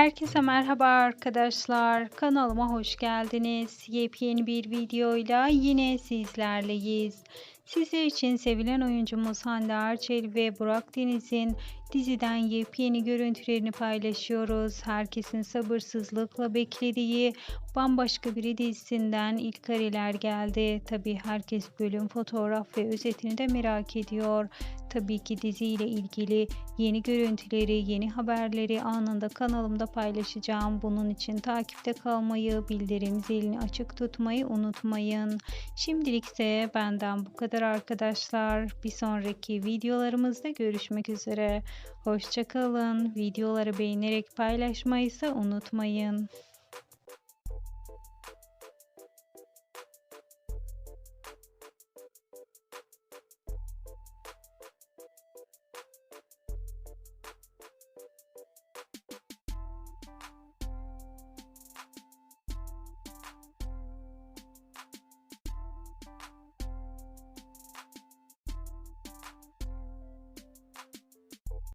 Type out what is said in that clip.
Herkese merhaba arkadaşlar. Kanalıma hoş geldiniz. Yepyeni bir videoyla yine sizlerleyiz. Sizler için sevilen oyuncumuz Hande Erçel ve Burak Deniz'in diziden yepyeni görüntülerini paylaşıyoruz. Herkesin sabırsızlıkla beklediği bambaşka bir dizisinden ilk kareler geldi. Tabi herkes bölüm fotoğraf ve özetini de merak ediyor. Tabii ki diziyle ilgili yeni görüntüleri, yeni haberleri anında kanalımda paylaşacağım. Bunun için takipte kalmayı, bildirim zilini açık tutmayı unutmayın. Şimdilik ise benden bu kadar arkadaşlar. Bir sonraki videolarımızda görüşmek üzere. Hoşçakalın. Videoları beğenerek paylaşmayı ise unutmayın.